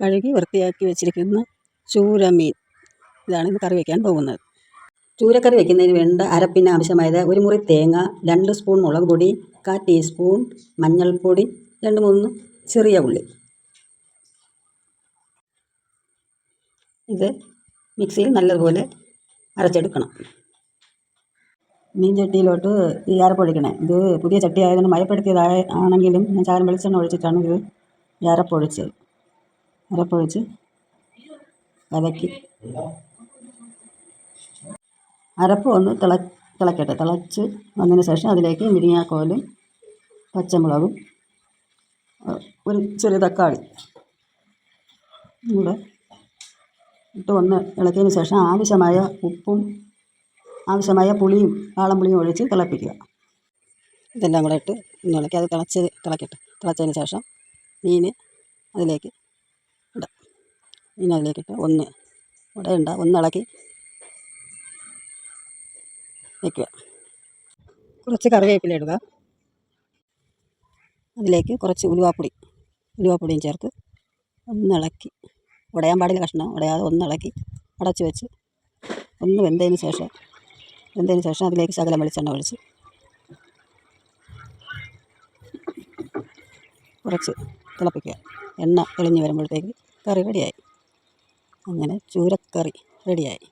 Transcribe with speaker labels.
Speaker 1: കഴുകി വൃത്തിയാക്കി വെച്ചിരിക്കുന്ന ചൂരമീൻ. ഇതാണ് ഇന്ന് കറി വയ്ക്കാൻ പോകുന്നത്. ചൂരക്കറി വയ്ക്കുന്നതിന് വേണ്ട അരപ്പിന് ആവശ്യമായത് ഒരു മുറി തേങ്ങ രണ്ട് സ്പൂൺ മുളക് പൊടി കാൽ ടീസ്പൂൺ മഞ്ഞൾപ്പൊടി രണ്ട് മൂന്ന് ചെറിയ ഉള്ളി. ഇത് മിക്സിയിൽ നല്ലതുപോലെ അരച്ചെടുക്കണം. മീൻ ചട്ടിയിലോട്ട് ഈ അരപ്പൊഴിക്കണേ. ഇത് പുതിയ ചട്ടി ആയതുകൊണ്ട് മയപ്പെടുത്തിയതായ ആണെങ്കിലും ഞാൻ ചാരം വെളിച്ചെണ്ണ ഒഴിച്ചിട്ടാണ് ഇത് ഈ അരപ്പൊഴിച്ചത്. അരപ്പൊഴിച്ച് കലക്കി അരപ്പ് ഒന്ന് തിള തിളക്കട്ടെ. തിളച്ച് വന്നതിന് ശേഷം അതിലേക്ക് മുരിങ്ങാക്കോലും പച്ചമുളകും ഒരു ചെറിയ തക്കാളി കൂടെ ഇട്ട് ഒന്ന് ഇളക്കിയതിന് ശേഷം ആവശ്യമായ ഉപ്പും ആവശ്യമായ പുളിയും വാളംപുളിയും ഒഴിച്ച് തിളപ്പിക്കുക. ഇതെല്ലാം കൂടെ ഇട്ട് ഇളക്കി. അത് തിളച്ച് തിളക്കട്ടെ. തിളച്ചതിന് ശേഷം മീൻ അതിലേക്ക് അതിലേക്കിട്ട് ഒന്ന് ഒന്ന് ഒന്നിളക്കി വയ്ക്കുക കുറച്ച് കറിവേപ്പില ഇടുക. അതിലേക്ക് കുറച്ച് ഉലുവാപ്പൊടി ഉലുവാപ്പൊടിയും ചേർത്ത് ഒന്നിളക്കി ഉടയാൻ പാടില്ല കഷ്ണം. ഉടയാതെ ഒന്നിളക്കി അടച്ച് വെച്ച് ഒന്ന് വെന്തതിന് ശേഷം വെന്തതിന് ശേഷം അതിലേക്ക് ശകലം വെളിച്ചെണ്ണ ഒഴിച്ച് കുറച്ച് തിളപ്പിക്കുക. എണ്ണ തെളിഞ്ഞ് വരുമ്പോഴത്തേക്ക് കറി റെഡിയായി. അങ്ങനെ ചൂരക്കറി റെഡിയായി